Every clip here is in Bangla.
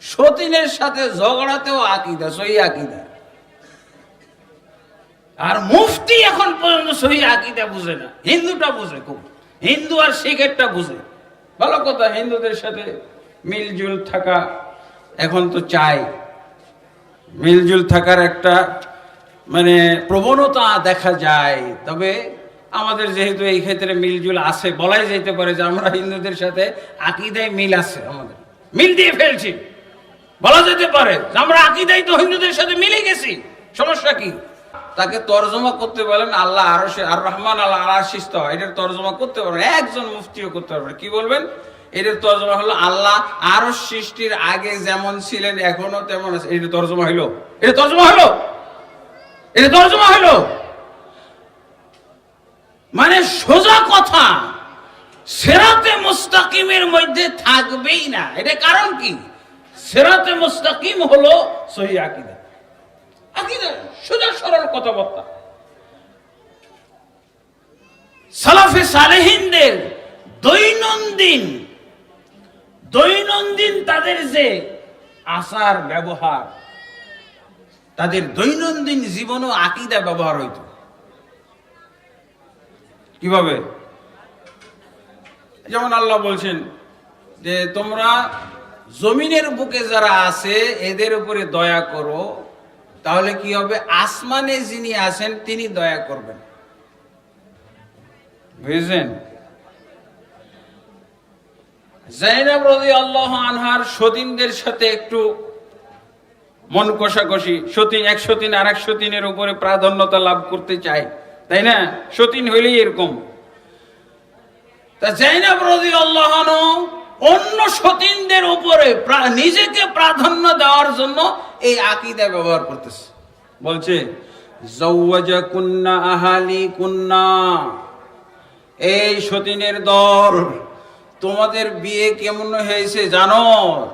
সতীনের সাথে ঝগড়াতেও আকিদা, সহি আকিদা। আর মুফতি এখন পর্যন্ত সহি আকিদা বুঝে না। হিন্দুটা বুঝে খুব। হিন্দু আর শিখেরটা বুঝে। ভালো কথা, হিন্দুদের সাথে মিলজুল থাকা এখন তো চাই। মিলজুল থাকার একটা মানে প্রবণতা দেখা যায়। তবে আমাদের যেহেতু এই ক্ষেত্রে মিলজুল আছে, বলাই যেতে পারে যে আমরা হিন্দুদের সাথে আকিদায় মিল আছে আমাদের। মিল দিয়ে ফেলছি। বলা যেতে পারে আমরা আকিদাই তো হিন্দুদের সাথে মিলে গেছি। সমস্যা কি? তাকে তর্জমা করতে বলেন, আল্লাহ আর আর রহমান আল্লাহ আর শিস্ত এটার তর্জমা করতে পারবেন একজন মুফতিও করতে পারবেন কি বলবেন? এটার তর্জমা হলো আল্লাহ আরও সৃষ্টির আগে যেমন ছিলেন, এখনও তেমন আছে। এটা তর্জমা হইল? এটা তর্জমা হলো এটা তর্জমা হলো মানে সোজা কথা, সেরাতে মুস্তাকিমের মধ্যে থাকবেই না। এটা কারণ কি? সেরাতে মুস্তাকিম হলো সহি আকিদা। আকিদা সোজা সরল কথাবার্তা। সালাফে সালেহিনদের দৈনন্দিন দৈনন্দিন তাদের যে আচার ব্যবহার, তাদের দৈনন্দিন জীবনও আকিদা ব্যবহার হইত। কীভাবে? যেমন আল্লাহ বলছেন যে তোমরা জমিনের বুকে যারা আছে, এদের উপরে দয়া করো। তাহলে কি হবে? আসমানে যিনি আছেন, তিনি দয়া করবেন। বুঝেছেন? জাইনাব রাজি আল্লাহ আনহার সতীনদের সাথে একটু মন কষাকষি। সতীন এক সতীন আর এক সতীনের উপরে প্রাধান্যতা লাভ করতে চায়। তাই না? সতীন হইলেই এরকম। তা জাইনাব রাজি আল্লাহ অন্য সতীনদের উপরে প্রা- নিজেকে প্রাধান্য দেওয়ার জন্য এই আকিদা ব্যবহার করতেছে। বলছে কুন্না আহালি কুন্না। এই সতীনের দল, তোমাদের বিয়ে কেমন হয়েছে জানো?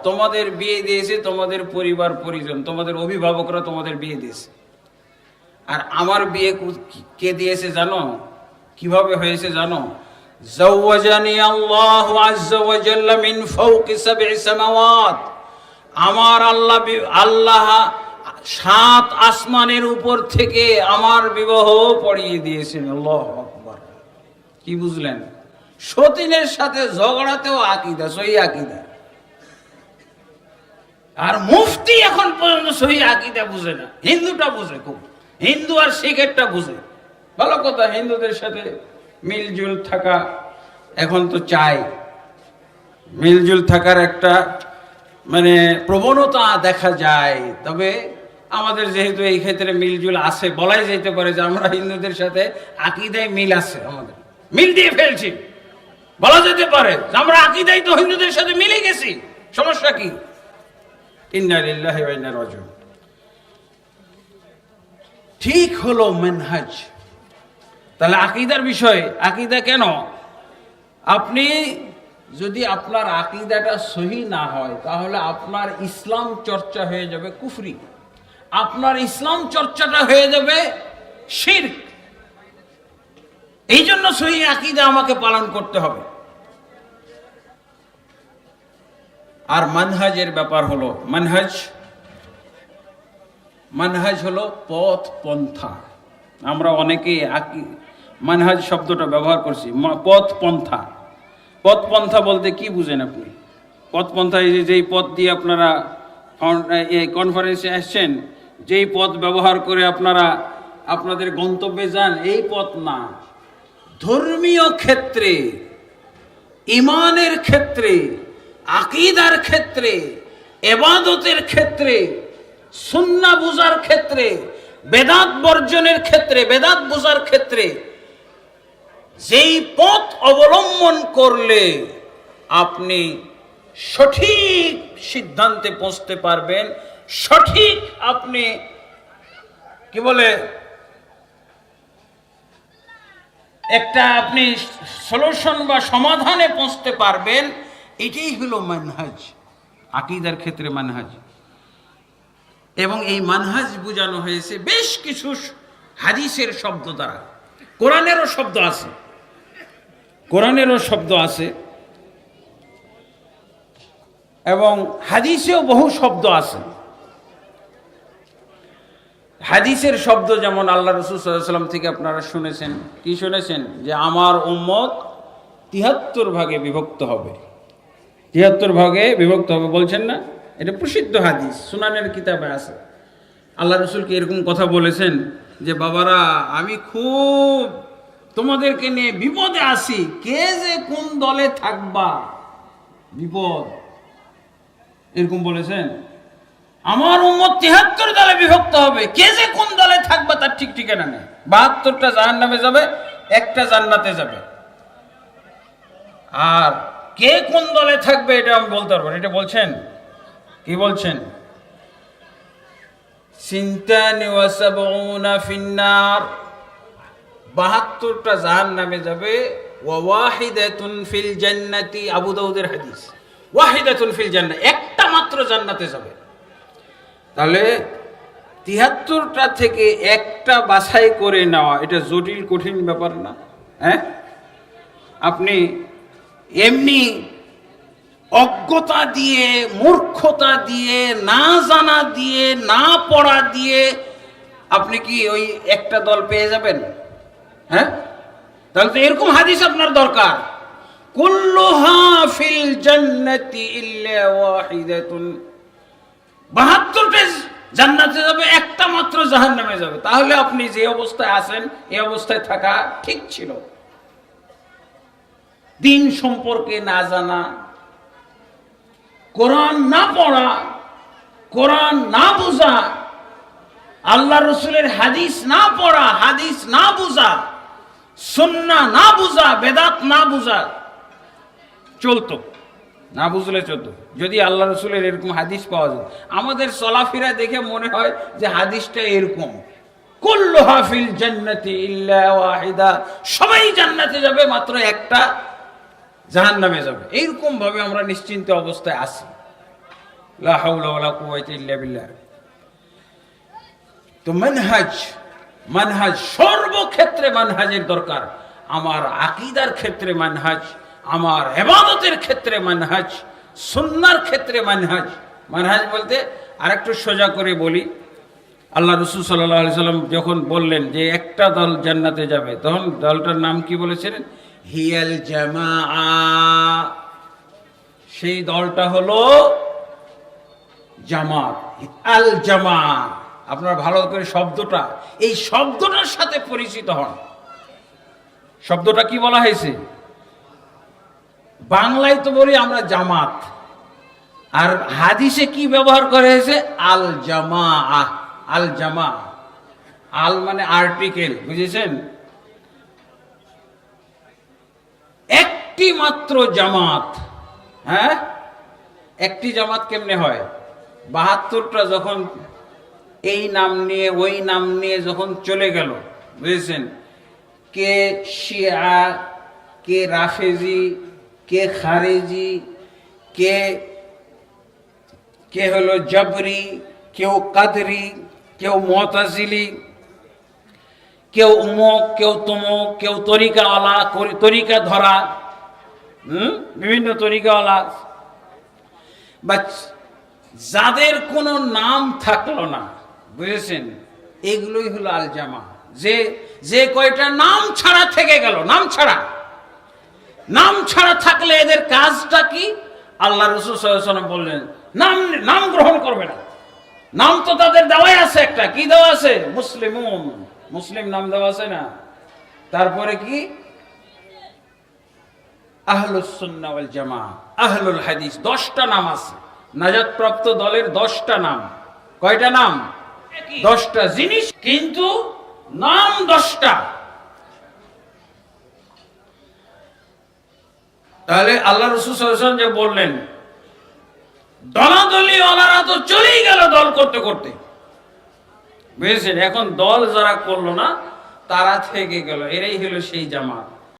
তোমাদের বিয়ে দিয়েছে তোমাদের পরিবার, পরিজন, তোমাদের অভিভাবকরা তোমাদের বিয়ে দিয়েছে। আর আমার বিয়ে কে দিয়েছে জানো? কীভাবে হয়েছে জানো? আল্লাহু আজ্জা ওয়া জাল্লা মিন ফাওকি সাব'i সামাওয়াত আমার আল্লাহ আল্লাহ সাত আসমানের উপর থেকে আমার বিবাহ পড়িয়ে দিয়েছেন। আল্লাহু আকবার। কি বুঝলেন? সতীনের সাথে ঝগড়াতেও আকিদা, সহি আকিদা। আর মুফতি এখন পর্যন্ত সহি আকিদা বুঝে না। হিন্দুটা বুঝে খুব। হিন্দু আর শিখেরটা বুঝে। ভালো কথা, হিন্দুদের সাথে মিলজুল থাকা এখন তো চাই। মিলজুল থাকার একটা মানে প্রবণতা দেখা যায়। তবে আমাদের যেহেতু এই ক্ষেত্রে মিলজুল আছে বলাই যেতে পারে যে আমরা হিন্দুদের সাথে আকিদায় মিল আছে আমাদের। মিল দিয়ে ফেলছি। বলা যেতে পারে আমরা আকিদাই তো হিন্দুদের সাথে মিলে গেছি। সমস্যা কি? ঠিক হলো মেনহাজ। তাহলে আকিদার বিষয়, আকিদা কেন? আপনি যদি আপনার আকিদাটা সহি না হয়, তাহলে আপনার ইসলাম চর্চা হয়ে যাবে কুফরি। আপনার ইসলাম চর্চাটা হয়ে যাবে শির্ক। এই জন্য সহি আকিদা আমাকে পালন করতে হবে। আর মানহাজের ব্যাপার হলো, মানহাজ মানহাজ হলো পথ পন্থা আমরা অনেকে আকি মানহাজ শব্দটা ব্যবহার করছি। পথ পন্থা পথ পন্থা বলতে কি বুঝেন আপনি? পথ পন্থা এই যে যেই পথ দিয়ে আপনারা কনফারেন্সে আসছেন, যেই পথ ব্যবহার করে আপনারা আপনাদের গন্তব্যে যান, এই পথ না। ধর্মীয় ক্ষেত্রে, ইমানের ক্ষেত্রে, আকিদার ক্ষেত্রে, এবাদতের ক্ষেত্রে, সুন্না বুজার ক্ষেত্রে বেদাত বর্জনের ক্ষেত্রে, বেদাত বোঝার ক্ষেত্রে যেই পথ অবলম্বন করলে আপনি সঠিক সিদ্ধান্তে পৌঁছতে পারবেন, সঠিক আপনি, কি বলে, একটা আপনি সলিউশন বা সমাধানে পৌঁছতে পারবেন, এটাই হলো মানহাজ, আকিদার ক্ষেত্রে মানহাজ। এবং এই মানহাজ বোঝানো হয়েছে বেশ কিছু হাদিসের শব্দ দ্বারা। কোরআনেরও শব্দ আছে। কোরআনেরও শব্দ আছে। এবং হাদিসেও বহু শব্দ আছে। হাদিসের শব্দ যেমন আল্লাহ রসুল সাল্লাম থেকে আপনারা শুনেছেন। কি শুনেছেন? যে আমার উম্মত তিহাত্তর ভাগে বিভক্ত হবে। তিয়াত্তর ভাগে বিভক্ত হবে, বলছেন না? এটা প্রসিদ্ধ হাদিস, সুনানের কিতাবে আছে। আল্লাহ রসুলকে এরকম কথা বলেছেন যে, বাবারা, আমি খুব তোমাদেরকে নিয়ে বিপদে আসি কে যে কোন দলে থাকবা? বিপদ। এরকম বলেছেন। আমার উম্মত তিহাত্তর দলে বিভক্ত হবে, কে যে কোন দলে থাকবে তার ঠিক ঠিকানা নেই। বাহাত্তরটা জাহান নামে যাবে, একটা জান্নাতে যাবে। আর কে কোন দলে থাকবে এটা আমি বলতে পারব। এটা বলছেন কি বলছেন? বাহাত্তরটা জাহান নামে যাবে। ফিল জান্নাতি। আবু দাউদের হাদিস। ওয়াহিদাতুন ফিল একটা মাত্র জান্নাতে যাবে। তাহলে তিহাত্তরটা থেকে একটা বাছাই করে নেওয়া, এটা জটিল, কঠিন ব্যাপার না। হ্যাঁ? আপনি এমনি অজ্ঞতা দিয়ে, মূর্খতা দিয়ে, না জানা দিয়ে, না পড়া দিয়ে আপনি কি ওই একটা দল পেয়ে যাবেন? হ্যাঁ? তাহলে তো এরকম হাদিস আপনার দরকার। কুল্লুহা ফিল জান্নাতি ইল্লা ওয়াহিদাতুন। বাহাত্তরটা জান্নাতে যাবে, একটা মাত্র জাহান্নামে যাবে। তাহলে আপনি যে অবস্থায় আছেন, এই অবস্থায় থাকা ঠিক ছিল। দিন সম্পর্কে না জানা কোরআন না পড়া, কোরআন না বোঝা, আল্লাহ রসুলের হাদিস না পড়া, হাদিস না বোঝা, সুন্না না বোঝা, বেদাত না বোঝা, চলতো। না বুঝলে চলতো। যদি আল্লাহ রসুলের এরকম হাদিস পাওয়া যায়। আমাদের চলাফেরা দেখে মনে হয় যে হাদিসটা এরকম। কুল্লু হাফিল জান্নাতি ইল্লা ওয়াহিদা। সবাই জান্নাতে যাবে মাত্র একটা জাহান নামে যাবে। এইরকম ভাবে আমরা নিশ্চিন্ত অবস্থায় আছি। তো মানহাজ মানহাজ সর্বক্ষেত্রে মানহাজের দরকার। আমার আকিদার ক্ষেত্রে মানহাজ, আমার এবাদতের ক্ষেত্রে মানহাজ, সুন্নার ক্ষেত্রে মানহাজ। মানহাজ বলতে আরেকটু সোজা করে বলি, আল্লাহ রসুল সাল্লাহ সাল্লাম যখন বললেন যে একটা দল জান্নাতে যাবে, তখন দলটার নাম কি বলেছিলেন? হিয়াল জামা সেই দলটা হলো জামাত। আল জামা আপনারা ভালো করে শব্দটা, এই শব্দটার সাথে পরিচিত হন। শব্দটা কি বলা হয়েছে? বাংলায় তো বলি আমরা জামাত। আর হাদিসে কি ব্যবহার করা হয়েছে? আল জামা আল জামা আল মানে আর্টিকেল, বুঝেছেন? একটি মাত্র জামাত। হ্যাঁ? একটি জামাত কেমনে হয়? বাহাত্তরটা যখন এই নাম নিয়ে, ওই নাম নিয়ে যখন চলে গেল, বুঝেছেন? কে শিয়া, কে রাফেজি, কে খারেজি, কে কে হলো জবরি, কেউ কাদরি, কেউ মতাজিলি, কেউ উমক, কেউ তুমক, কেউ তরিকাওয়ালা তরিকা ধরা হুম? বিভিন্ন তরিকাওয়ালা বা যাদের কোনো নাম থাকল না, বুঝেছেন? এগুলোই হলো আল জামা যে যে কয়টা নাম ছাড়া থেকে গেল, নাম ছাড়া। নাম ছাড়া থাকলে এদের কাজটা কি? আল্লাহ রসুল বললেন, নাম নাম গ্রহণ করবে না। নাম তো তাদের দেওয়াই আছে একটা। কি দেওয়া আছে? মুসলিম মুসলিম নাম দেওয়া আছে না। তারপরে কি? আহলুস সুন্নাহ ওয়াল জামা আহলুল হাদিস দশটা নাম আছে। নাজাত প্রাপ্ত দলের দশটা নাম। কয়টা নাম? দশটা জিনিস কিন্তু নাম দশটা। তাহলে আল্লাহ রসুল যে বললেন দলাদলি তো চলেই গেল দল করতে করতে। বুঝেছেন? এখন দল যারা করল না তারা থেকে গেল। এরাই হলো সেই জামাত।